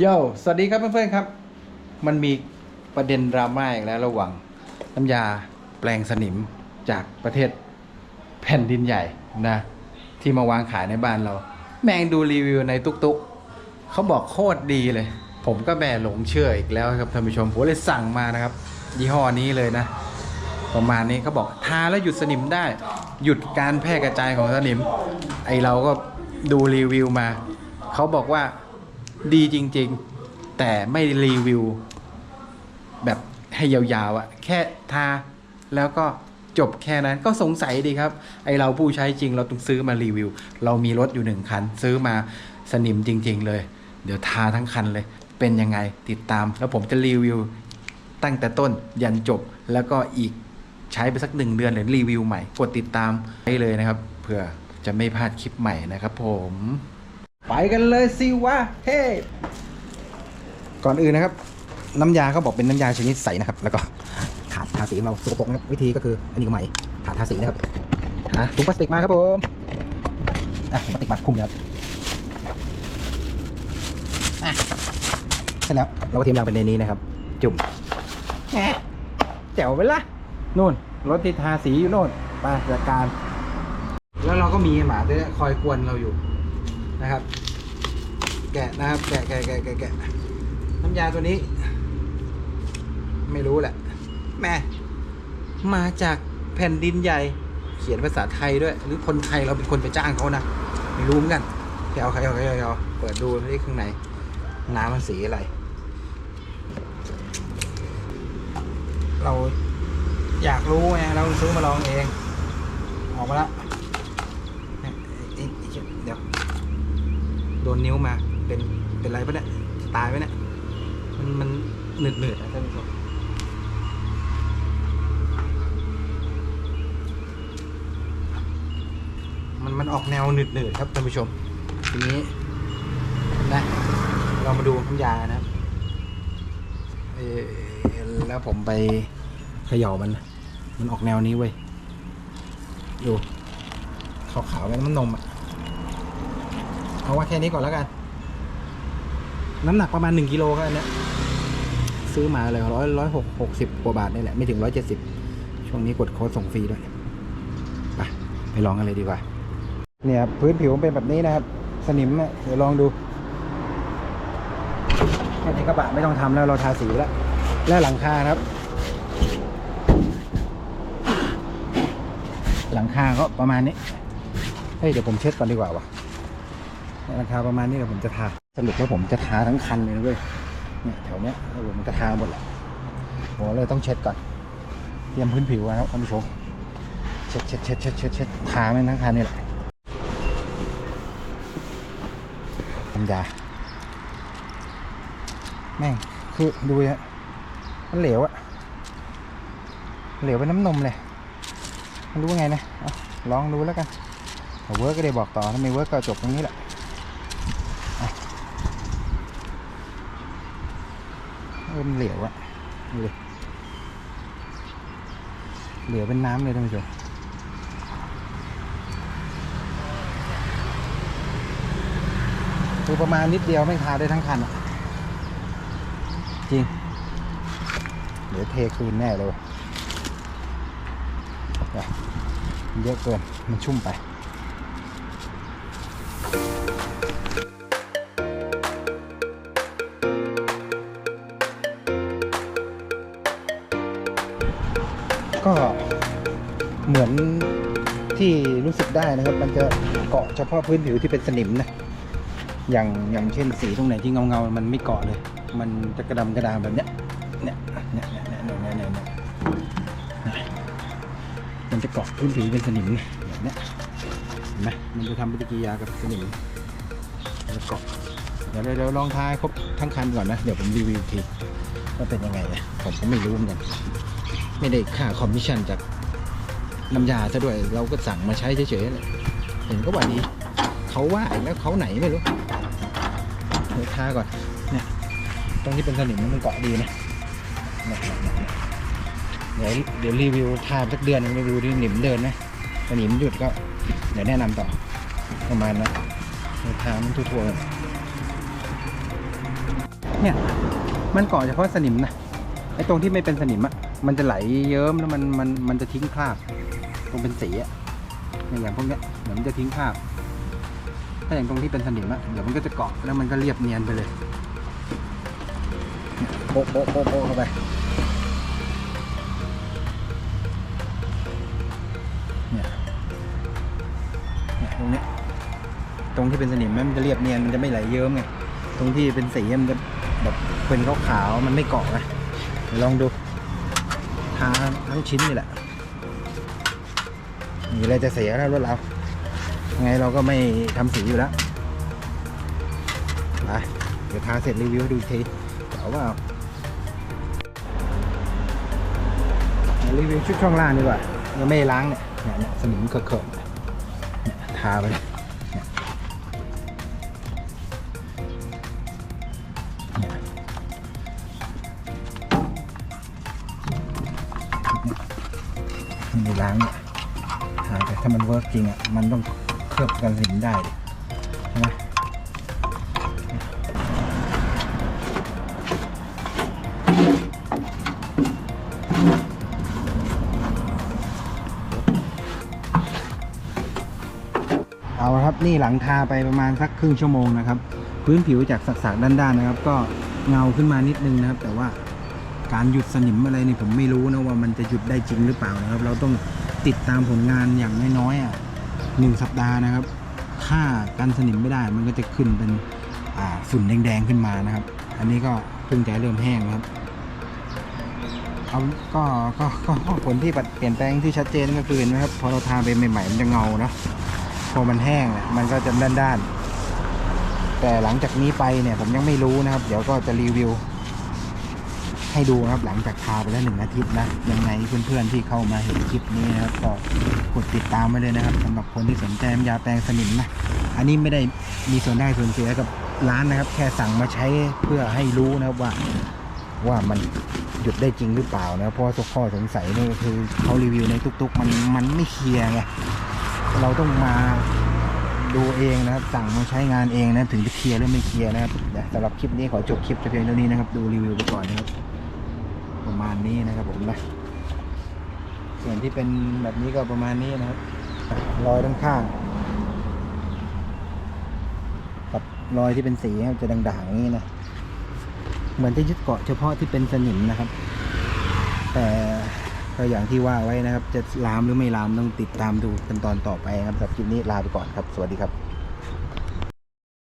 โยสวัสดีครับเพื่อนๆครับ มันมีประเด็นดราม่าอีกแล้วระหว่างน้ำยาแปลงสนิมจากประเทศแผ่นดินใหญ่นะ ที่มาวางขายในบ้านเรา แมงดูรีวิวในตุกๆเขาบอกโคตรดีเลย ผมก็แม่หลงเชื่ออีกแล้วครับท่านผู้ชมผมเลยสั่งมานะครับ ยี่ห้อนี้เลยนะ ประมาณนี้เขาบอกทาแล้วหยุดสนิมได้ หยุดการแพร่กระจายของสนิม ไอเราก็ดูรีวิวมาเขาบอกว่า ดีจริง ๆ แต่ไม่รีวิว แบบให้ยาวๆอะแค่ทาแล้วก็จบแค่นั้นก็สงสัยดีครับ ไอเราผู้ใช้จริงเราต้องซื้อมารีวิว เรามีรถอยู่หนึ่งคัน ซื้อมาสนิมจริง ๆ เลย เดี๋ยวทาทั้งคันเลย เป็นยังไงติดตาม แล้วผมจะรีวิวตั้งแต่ต้นยันจบแล้วก็อีกใช้ไปสักหนึ่งเดือนเลยรีวิวใหม่ กดติดตามให้เลยนะครับเผื่อจะไม่พลาดคลิปใหม่นะครับผม ไปกันเลยสิวะเฮ้ก่อนอื่นนะครับ น้ำยาเขาบอกเป็นน้ำยาชนิดใสนะครับ แล้วก็ถาดทาสีเราสกปรกนะครับวิธีก็คืออันนี้ก็ใหม่ถาดทาสีนะครับหาถุงพลาสติกมาครับผมอะถุงพลาสติกมาคุมนะครับอะเสร็จแล้วเราก็ทียมยางเป็นในนี้นะครับ จุ่มแหมแจ๋วไปละนู่นรถที่ทาสีอยู่โน่นไปจัดการ แล้วเราก็มีหมาตัวยคอยกวนเราอยู่ นะครับ แกะนะครับ แกะแกะแกะแกะแกะน้ำยาตัวนี้ ไม่รู้แหละแม่มาจากแผ่นดินใหญ่ เขียนภาษาไทยด้วย หรือคนไทยเราเป็นคนไปจ้างเขานะไม่รู้เหมือนกันเดี๋ยวเอาใครเอาใครเอาเปิดดูที่ข้างในน้ำมันสีอะไร เราอยากรู้ไงเราซื้อมาลองเอง ออกมาแล้วเนี่ยเอ๊ะเอ๊ะเดี๋ยว โดนนิ้วมา เป็น เป็นไรปะเนี่ย ตายปะเนี่ย มัน มันหนืดหนืดๆอะท่านผู้ชมมัน มันออกแนวหนืดหนืดๆครับท่านผู้ชม ทีนี้นะ เรามาดูน้ำยานะครับแล้วผมไปเขย่ามัน มันออกแนวนี้เว้ย ดูขาวๆเป็นน้ำนมอะ เอาว่าแค่นี้ก่อนแล้วกัน น้ำหนักประมาณหนึ่งกิโลก็อันเนี้ยซื้อมาเลยร้อยร้อยหกหกสิบกว่าบาทนี่แหละไม่ถึงร้อยเจ็ดสิบช่วงนี้กดโค้ดส่งฟรีด้วยไปไปลองกันเลยดีกว่า เนี่ยครับพื้นผิวมันเป็นแบบนี้นะครับ สนิมเนี่ยเดี๋ยวลองดูแค่นี้กระบะไม่ต้องทำแล้วเราทาสีแล้ว และหลังคาครับ หลังคาก็ประมาณนี้เฮ้ยเดี๋ยวผมเช็ดก่อนดีกว่าวะ เนี่ยหลังคาประมาณนี้เดี๋ยวผมจะทาสรุปว่าผมจะทาทั้งคันเลยนะเว้ยเนี่ยแถวเนี้ยเออผมจะทาหมดแหละผมเลยต้องเช็ดก่อน เตรียมพื้นผิวนะครับท่านผู้ชมเช็ดเช็ดเช็ดเช็ดเช็ดเช็ดทาแม่งทั้งคันนี่แหละน้ำยาแม่งคือดูฮะมันเหลวอะเหลวเป็นน้ำนมเลยไม่รู้ไงนะอลองดูแล้วกันเวิร์กก็ได้บอกต่อถ้าไม่เวิร์กก็จบตรงนี้แหละเอา เออมันเหลวอะดูดิเหลวเป็นน้ำเลยท่านผู้ชมคือประมาณนิดเดียวไม่ทาได้ทั้งคันอะจริง เดี๋ยวเทคืนแน่เลยเยอะเกิน มันชุ่มไป ก็เหมือนที่รู้สึกได้นะครับ มันจะเกาะเฉพาะพื้นผิวที่เป็นสนิมนะ อย่างอย่างเช่นสีตรงไหนที่เงาเงามันไม่เกาะเลย มันจะกระดำกระดามแบบเนี้ยเนี่ยเนี่ยเนี่ยเนี่ยเนี่ยเนี่ยมันจะเกาะพื้นผิวเป็นสนิมแบบเนี้ยเห็นไหมมันจะทำปฏิกิริยากับสนิมแล้วเกาะเดี๋ยวเราลองทายครบทั้งคันก่อนนะ เดี๋ยวผมรีวิวทีว่าเป็นยังไงนะผมก็ไม่รู้เหมือนกัน ไม่ได้ค่าคอมมิชชั่นจากน้ำยาซะด้วย เราก็สั่งมาใช้เฉยๆแหละเห็นก็ว่าดีเขาว่าอีกแล้วเขาไหนไม่รู้เดี๋ยวทาก่อนเนี่ยตรงที่เป็นสนิมมันเกาะดีนะเนี่ยเนี่ยเนี่ยเดี๋ยวเดี๋ยวรีวิวทาสักเดือนนึงรีวิวที่หนิมเดินนะสนิมหยุดก็เดี๋ยวแนะนำต่อประมาณนั้นทามันทั่วๆเนี่ยมันเกาะเฉพาะสนิมนะไอ้ตรงที่ไม่เป็นสนิมอะ มันจะไหลเยิ้มแล้วมันมันมันจะทิ้งคราบตรงเป็นสีอะอย่างพวกเนี้ยเดี๋ยวมันจะทิ้งคราบ ถ้าอย่างตรงที่เป็นสนิมอะเดี๋ยวมันก็จะเกาะแล้วมันก็เรียบเนียนไปเลยโปะโปะโปะโปะเข้าไปเนี่ยเนี่ยตรงเนี้ยตรงที่เป็นสนิมมันจะเรียบเนียนมันจะไม่ไหลเยิ้มไงตรงที่เป็นสีมันจะแบบเป็นขาวๆมันไม่เกาะไงลองดู ทาทั้งชิ้นนี่แหละ มีอะไรจะเสียแล้วรถเรายังไงเราก็ไม่ทำสีอยู่แล้วไปเดี๋ยวทาเสร็จรีวิวให้ดูทีเดี๋ยวว่ามารีวิวชุดช่องล่างดีกว่ายังไม่ล้างเนี่ยเนี่ยเนี่ยสนิมเขิบๆเนี่ยทาไปเลย ไม่ล้างเนี่ยหาแต่ถ้ามันเวิร์กจริงอะมันต้องเคลือบกันสินได้ใช่ไหมเอาละครับนี่หลังทาไปประมาณสักครึ่งชั่วโมงนะครับ พื้นผิวจากสักๆด้านๆนะครับ ก็เงาขึ้นมานิดนึงนะครับ แต่ว่า การหยุดสนิมอะไรนี่ผมไม่รู้นะว่ามันจะหยุดได้จริงหรือเปล่านะครับ เราต้องติดตามผลงานอย่างน้อยๆอะหนึ่งสัปดาห์นะครับ ถ้ากันสนิมไม่ได้มันก็จะขึ้นเป็นฝุ่นแดงๆขึ้นมานะครับ อันนี้ก็เพิ่งจะเริ่มแห้งครับเอาก็ก็ก็ผลที่เปลี่ยนแปลงที่ชัดเจนก็คือเห็นไหมครับพอเราทาไปใหม่ๆมันจะเงานะพอมันแห้งมันก็จะด้านๆแต่หลังจากนี้ไปเนี่ยผมยังไม่รู้นะครับ เดี๋ยวก็จะรีวิว ให้ดูครับหลังจากทาไปแล้วหนึ่งอาทิตย์นะยังไงเพื่อนๆที่เข้ามาเห็นคลิปนี้นะครับก็กดติดตามไว้เลยนะครับสำหรับคนที่สนใจน้ำยาแปรงสนิมนะอันนี้ไม่ได้มีส่วนได้ส่วนเสียกับร้านนะครับ แค่สั่งมาใช้เพื่อให้รู้นะครับว่าว่ามันหยุดได้จริงหรือเปล่านะเพราะว่าข้อสงสัยนี่คือเขารีวิวในตุกๆ มันมันไม่เคลียร์ไงเราต้องมาดูเองนะครับ สั่งมาใช้งานเองนะถึงจะเคลียร์หรือไม่เคลียร์นะครับสำหรับคลิปนี้ขอจบคลิปเพียงเท่านี้นะครับ ดูรีวิวไปก่อนนะครับ ประมาณนี้นะครับผมนะส่วนที่เป็นแบบนี้ก็ประมาณนี้นะครับรอยด้านข้างกับรอยที่เป็นสีครับจะด่างๆอย่างนี้นะเหมือนจะยึดเกาะเฉพาะที่เป็นสนิมนะครับ แต่ก็อย่างที่ว่าไว้นะครับ จะลามหรือไม่ลามต้องติดตามดูกันตอนต่อไปครับสำหรับคลิปนี้ลาไปก่อนครับ สวัสดีครับ